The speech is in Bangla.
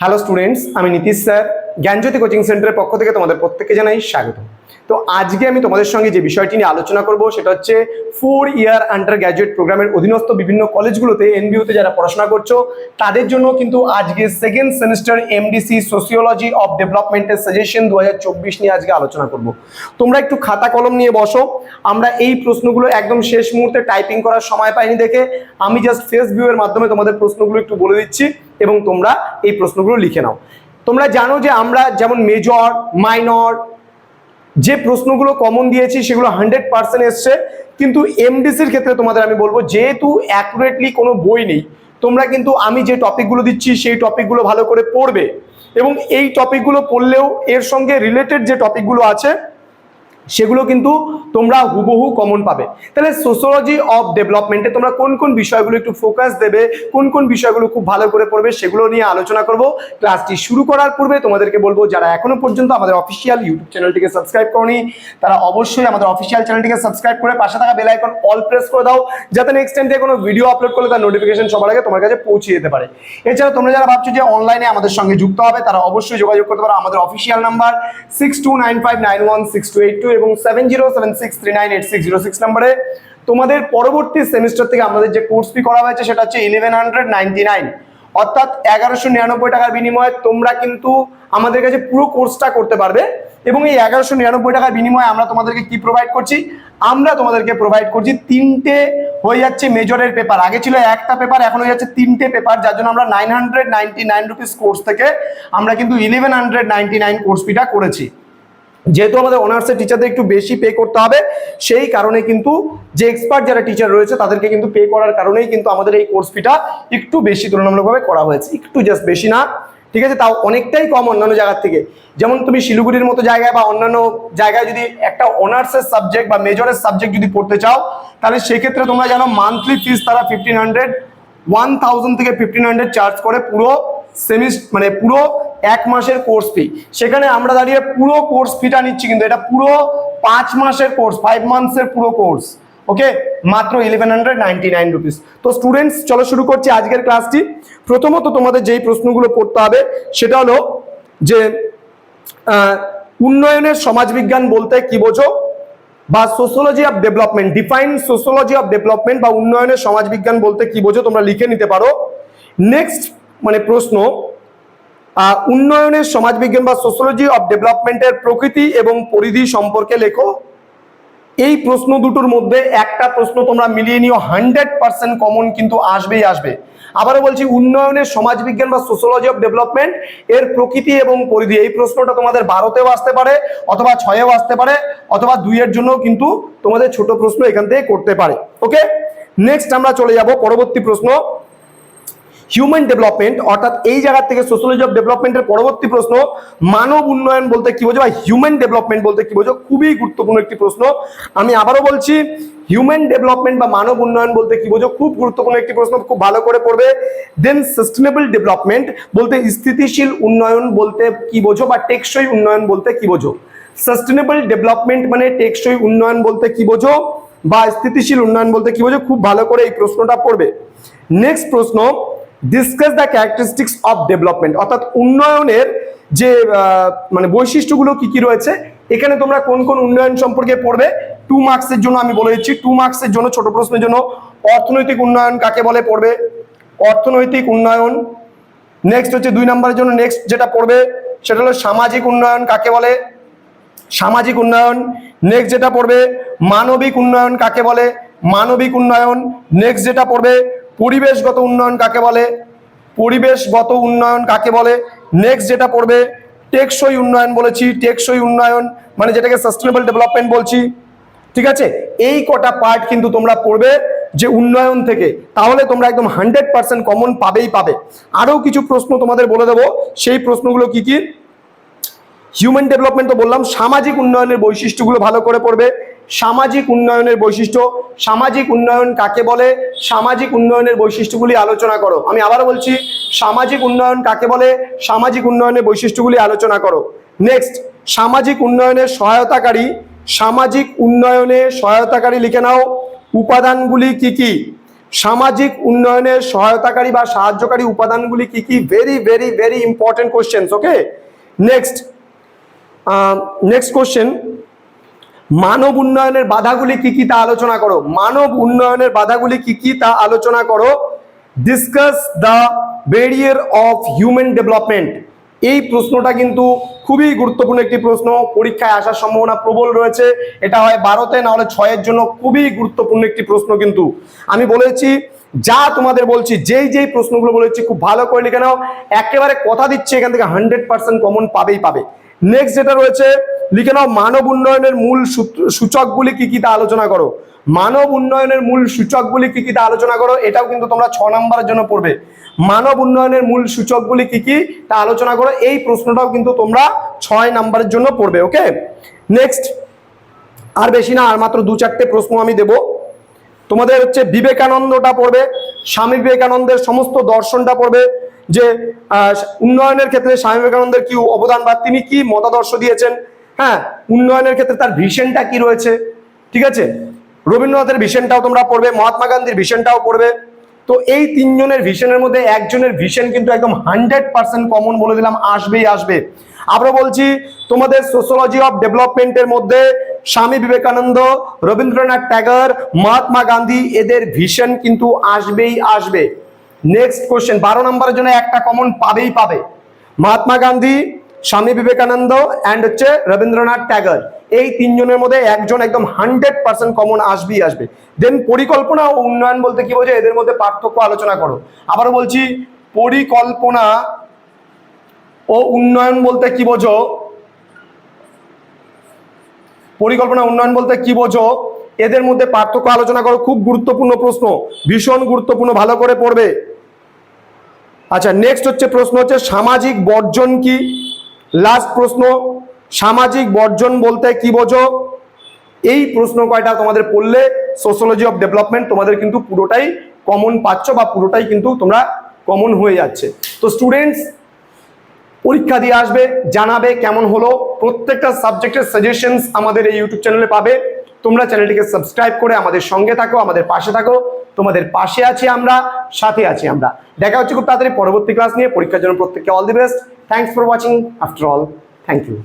হ্যালো স্টুডেন্টস আমি নীতিশ স্যার। জ্ঞানজ্যোতি কোচিং সেন্টারের পক্ষ থেকে তোমাদের প্রত্যেককে জানাই স্বাগত তো আজকে আমি তোমাদের সঙ্গে যে বিষয়টি নিয়ে আলোচনা করব, সেটা হচ্ছে ফোর ইয়ার আন্ডার গ্র্যাজুয়েট প্রোগ্রামের অধীনস্থ বিভিন্ন কলেজগুলোতে এনবিউতে যারা পড়াশোনা করছ, তাদের জন্য কিন্তু আজকে second semester MDC sociology of ডেভেলপমেন্টের সাজেশন দু হাজার চব্বিশ নিয়ে আজকে আলোচনা করব। তোমরা একটু খাতা কলম নিয়ে বসো। আমরা এই প্রশ্নগুলো একদম শেষ মুহূর্তে টাইপিং করার সময় পাইনি দেখে, আমি জাস্ট ফেস এর মাধ্যমে তোমাদের প্রশ্নগুলো একটু বলে দিচ্ছি। এবং তোমরা এই প্রশ্নগুলো লিখে নাও। তোমরা জানো যে আমরা যেমন মেজর মাইনর যে প্রশ্নগুলো কমন দিয়েছি সেগুলো হান্ড্রেড পার্সেন্ট এসছে, কিন্তু এমডিসির ক্ষেত্রে তোমাদের আমি বলব, যেহেতু অ্যাকুরেটলি কোনো বই নেই, তোমরা কিন্তু আমি যে টপিকগুলো দিচ্ছি সেই টপিকগুলো ভালো করে পড়বে এবং এই টপিকগুলো পড়লেও এর সঙ্গে রিলেটেড যে টপিকগুলো আছে সেগুলো কিন্তু তোমরা হুবহু কমন পাবে। তাহলে সোশ্যোলজি অফ ডেভেলপমেন্টে তোমরা কোন কোন বিষয়গুলো একটু ফোকাস দেবে, কোন কোন বিষয়গুলো খুব ভালো করে পড়বে সেগুলো নিয়ে আলোচনা করব। ক্লাসটি শুরু করার পূর্বে তোমাদেরকে বলব, যারা এখনও পর্যন্ত আমাদের অফিসিয়াল ইউটিউব চ্যানেলটিকে সাবস্ক্রাইব করনি, তারা অবশ্যই আমাদের অফিসিয়াল চ্যানেলটিকে সাবস্ক্রাইব করে পাশে থাকা বেল আইকন অল প্রেস করে দাও, যাতে নেক্সট টাইম থেকে কোনো ভিডিও আপলোড করলে তার নোটিফিকেশন সবার আগে তোমার কাছে পৌঁছে যেতে পারে। এছাড়া তোমরা যারা ভাবছ যে অনলাইনে আমাদের সঙ্গে যুক্ত হবে, তারা অবশ্যই যোগাযোগ করতে পারো। আমাদের official number six two nine five nine one six two eight two এবং seven zero seven six three nine eight six zero six নাম্বারে তোমাদের পরবর্তী সেমিস্টার থেকে আমাদের যে কোর্স ফি করা হয়েছে, সেটা হচ্ছে ইলেভেন হান্ড্রেড নাইনটি নাইন অর্থাৎ এগারোশো নিরানব্বই টাকার বিনিময়ে তোমরা কিন্তু আমাদের কাছে পুরো কোর্সটা করতে পারবে এবং এই এগারোশো নিরানব্বই টাকার বিনিময়ে আমরা তোমাদেরকে কি প্রোভাইড করছি? আমরা তোমাদেরকে প্রোভাইড করছি তিনটে হয়ে যাচ্ছে মেজরের পেপার আগে ছিল একটা পেপার এখন হয়ে যাচ্ছে তিনটে পেপার যার জন্য আমরা nine hundred ninety nine rupees course থেকে আমরা কিন্তু eleven hundred ninety nine course ফিটা করেছি। যেহেতু আমাদের অনার্সের টিচারদের একটু বেশি পে করতে হবে, সেই কারণে কিন্তু যে এক্সপার্ট যারা টিচার রয়েছে তাদেরকে কিন্তু পে করার কারণেই কিন্তু আমাদের এই কোর্স ফিটা একটু বেশি তুলনামূলকভাবে করা হয়েছে। একটু জাস্ট বেশি না, ঠিক আছে? তাও অনেকটাই কম অন্যান্য জায়গার থেকে। যেমন তুমি শিলিগুড়ির মতো জায়গায় বা অন্যান্য জায়গায় যদি একটা অনার্সের সাবজেক্ট বা মেজরের সাবজেক্ট যদি পড়তে চাও, তাহলে সেক্ষেত্রে তোমরা জানো মান্থলি ফিস তারা ফিফটিন হান্ড্রেড ওয়ান থাউজেন্ড থেকে ফিফটিন হান্ড্রেড চার্জ করে পুরো সেমিস্ট মানে পুরো এক মাসের কোর্স ফি সেখানে আমরা দাঁড়িয়ে পুরো কোর্স ফিটা নিচ্ছি কিন্তু, এটা পুরো পাঁচ মাসের কোর্স ফাইভ মান্থসের পুরো কোর্স ওকে মাত্র eleven hundred ninety nine rupees তো স্টুডেন্টস চলো শুরু করছি আজকের ক্লাসটি প্রথমত তোমাদের যেই প্রশ্নগুলো পড়তে হবে, সেটা হলো যে উন্নয়নের সমাজবিজ্ঞান বলতে কি বোঝো? বা sociology of development define sociology of development বা উন্নয়নের সমাজবিজ্ঞান বলতে কি বোঝো? তোমরা লিখে নিতে পারো। নেক্সট মানে প্রশ্ন উন্নয়নের সমাজবিজ্ঞান বা সোশ্যোলজি অফ ডেভেলপমেন্টের প্রকৃতি এবং পরিধি সম্পর্কে লেখো। এই প্রশ্ন দুটোর মধ্যে একটা প্রশ্ন তোমরা মিলিয়ে নিও হান্ড্রেড পার্সেন্ট কমন কিন্তু আসবেই আসবে। আবারও বলছি, উন্নয়নের সমাজবিজ্ঞান বা সোশ্যোলজি অফ ডেভেলপমেন্ট এর প্রকৃতি এবং পরিধি। এই প্রশ্নটা তোমাদের বারোতেও আসতে পারে, অথবা ছয়েও আসতে পারে, অথবা দুইয়ের জন্য কিন্তু তোমাদের ছোট প্রশ্ন এখান থেকে করতে পারে। ওকে নেক্সট আমরা চলে যাব, পরবর্তী প্রশ্ন। হিউম্যান ডেভেলপমেন্ট অর্থাৎ এই জায়গা থেকে সোশ্যোলজি অফ ডেভেলপমেন্টের পরবর্তী প্রশ্ন, মানব উন্নয়ন বলতে কি বোঝো বা হিউম্যান ডেভেলপমেন্ট বলতে কি বোঝো? খুবই গুরুত্বপূর্ণ একটি প্রশ্ন। আমি আবারও বলছি হিউম্যান ডেভেলপমেন্ট বা মানব উন্নয়ন বলতে কি বোঝো? খুব গুরুত্বপূর্ণ একটি প্রশ্ন, খুব ভালো করে পড়বে। দেন সাস্টেনেবল ডেভেলপমেন্ট বলতে স্থিতিশীল উন্নয়ন বলতে কি বোঝো বা টেকসই উন্নয়ন বলতে কি বোঝো? সাস্টেনেবল ডেভেলপমেন্ট মানে টেকসই উন্নয়ন বলতে কি বোঝো বা স্থিতিশীল উন্নয়ন বলতে কি বোঝো? খুব ভালো করে এই প্রশ্নটা পড়বে। নেক্সট প্রশ্ন discuss the characteristics of development অর্থাৎ উন্নয়নের যে মানে বৈশিষ্ট্যগুলো কি কি রয়েছে, এখানে তোমরা কোন কোন উন্নয়ন সম্পর্কে পড়বে টু মার্কসের জন্য আমি বলে দিচ্ছি টু মার্কসের জন্য, ছোট প্রশ্নের জন্য, অর্থনৈতিক উন্নয়ন কাকে বলে পড়বে, অর্থনৈতিক উন্নয়ন নেক্সট হচ্ছে দুই নম্বরের জন্য নেক্সট যেটা পড়বে, সেটা হলো সামাজিক উন্নয়ন কাকে বলে, সামাজিক উন্নয়ন নেক্সট যেটা পড়বে, মানবিক উন্নয়ন কাকে বলে, মানবিক উন্নয়ন নেক্সট যেটা পড়বে পরিবেশগত উন্নয়ন কাকে বলে? পরিবেশগত উন্নয়ন কাকে বলে? নেক্সট যেটা পড়বে, টেকসই উন্নয়ন বলেছি, টেকসই উন্নয়ন মানে যেটাকে সাস্টেনেবল ডেভেলপমেন্ট বলছি। ঠিক আছে? এই কটা পার্ট কিন্তু তোমরা পড়বে যে উন্নয়ন থেকে। তাহলে তোমরা একদম হান্ড্রেড পার্সেন্ট কমন পাবেই পাবে। আরও কিছু প্রশ্ন তোমাদের বলে দেবো। সেই প্রশ্নগুলো কি কি? হিউম্যান ডেভেলপমেন্ট তো বললাম, সামাজিক উন্নয়নের বৈশিষ্ট্যগুলো ভালো করে পড়বে। সামাজিক উন্নয়নের বৈশিষ্ট্য। সামাজিক উন্নয়ন কাকে বলে? সামাজিক উন্নয়নের বৈশিষ্ট্যগুলি আলোচনা করো। আমি আবার বলছি, সামাজিক উন্নয়ন কাকে বলে? সামাজিক উন্নয়নের বৈশিষ্ট্যগুলি আলোচনা করো। নেক্সট সামাজিক উন্নয়নের সহায়তাকারী, সামাজিক উন্নয়নে সহায়তাকারী লিখে নাও। উপাদানগুলি কি কি? সামাজিক উন্নয়নের সহায়তাকারী বা সাহায্যকারী উপাদানগুলি কি কি? Very very very important questions okay next next question মানব উন্নয়নের বাধাগুলি কি কি তা আলোচনা করো। মানব উন্নয়নের বাধাগুলি কি কি তা আলোচনা করো। Discuss the barrier of human development এই প্রশ্নটা কিন্তু খুবই গুরুত্বপূর্ণ একটি প্রশ্ন। পরীক্ষায় আসার সম্ভাবনা প্রবল রয়েছে। এটা হয় বারোতে না হলে ছয়ের জন্য খুবই গুরুত্বপূর্ণ একটি প্রশ্ন কিন্তু। আমি বলেছি, যা তোমাদের বলছি, যেই যেই প্রশ্নগুলো বলেছি, খুব ভালো করে লিখে নাও। একেবারে কথা দিচ্ছে এখান থেকে হান্ড্রেড পার্সেন্ট কমন পাবেই পাবে। নেক্সট যেটা রয়েছে লিখে নাও, মানব উন্নয়নের মূল সূচকগুলি কি কি তা আলোচনা করো। মানব উন্নয়নের মূল সূচকগুলি কি কি তা আলোচনা করো, এটাও কিন্তু তোমরা ছ নম্বরের জন্য পড়বে। মানব উন্নয়নের মূল সূচকগুলি কি কি তা আলোচনা করো, এই প্রশ্নটাও কিন্তু তোমরা ছয় নম্বরের জন্য পড়বে, ওকে? নেক্সট আর বেশি না, আর মাত্র দু চারটে প্রশ্ন আমি দেবো। তোমাদের হচ্ছে বিবেকানন্দটা পড়বে, স্বামী বিবেকানন্দের সমস্ত দর্শনটা পড়বে, যে উন্নয়নের ক্ষেত্রে স্বামী বিবেকানন্দের কি অবদান বা তিনি কি মতাদর্শ দিয়েছেন হ্যাঁ উন্নয়নের ক্ষেত্রে তার ভিশনটা কি রয়েছে? ঠিক আছে? রবীন্দ্রনাথের ভিশনটাও তোমরা পড়বে, মহাত্মা গান্ধীর ভিশনটাও পড়বে। তো এই তিনজনের ভিশনের মধ্যে একজনের ভিশন কিন্তু একদম হান্ড্রেড পার্সেন্ট কমন বলে দিলাম, আসবেই আসবে। আবার বলছি, তোমাদের সোশ্যোলজি অফ ডেভেলপমেন্টের মধ্যে স্বামী বিবেকানন্দ, রবীন্দ্রনাথ ট্যাগর মহাত্মা গান্ধী, এদের ভিশন কিন্তু আসবেই আসবে। নেক্সট কোশ্চেন বারো নম্বরের জন্য একটা কমন পাবেই পাবে। মহাত্মা গান্ধী স্বামী বিবেকানন্দ অ্যান্ড হচ্ছে রবীন্দ্রনাথ ট্যাগর এই তিনজনের মধ্যে একজন একদম হান্ড্রেড পার্সেন্ট কমন আসবেই আসবে। দেন পরিকল্পনা ও উন্নয়ন বলতে কি বোঝো এদের মধ্যে পার্থক্য আলোচনা করো। আবারও বলছি, পরিকল্পনা ও উন্নয়ন বলতে কি বোঝো? পরিকল্পনা উন্নয়ন বলতে কি বোঝো? এদের মধ্যে পার্থক্য আলোচনা করো। খুব গুরুত্বপূর্ণ প্রশ্ন। ভীষণ গুরুত্বপূর্ণ, ভালো করে পড়বে। আচ্ছা নেক্সট হচ্ছে প্রশ্ন হচ্ছে, সামাজিক বর্জন কি? লাস্ট প্রশ্ন, সামাজিক বর্জন বলতে কি বোঝো? এই প্রশ্ন কয়টা তোমাদের পড়লে সোশ্যোলজি অফ ডেভেলপমেন্ট তোমাদের কিন্তু পুরোটাই কমন পাচ্ছ বা পুরোটাই কিন্তু তোমরা কমন হয়ে যাচ্ছে। তো স্টুডেন্টস পরীক্ষা দিয়ে আসবে, জানাবে কেমন হলো। প্রত্যেকটা সাবজেক্টের সাজেশনস আমাদের এই ইউটিউব চ্যানেলে পাবে। তোমরা চ্যানেলটিকে সাবস্ক্রাইব করে আমাদের সঙ্গে থাকো, আমাদের পাশে থাকো। তোমাদের পাশে আছি আমরা, সাথে আছি আমরা। দেখা হচ্ছে খুব তাড়াতাড়ি পরবর্তী ক্লাস নিয়ে। পরীক্ষার জন্য প্রত্যেককে all the best thanks for watching after all thank you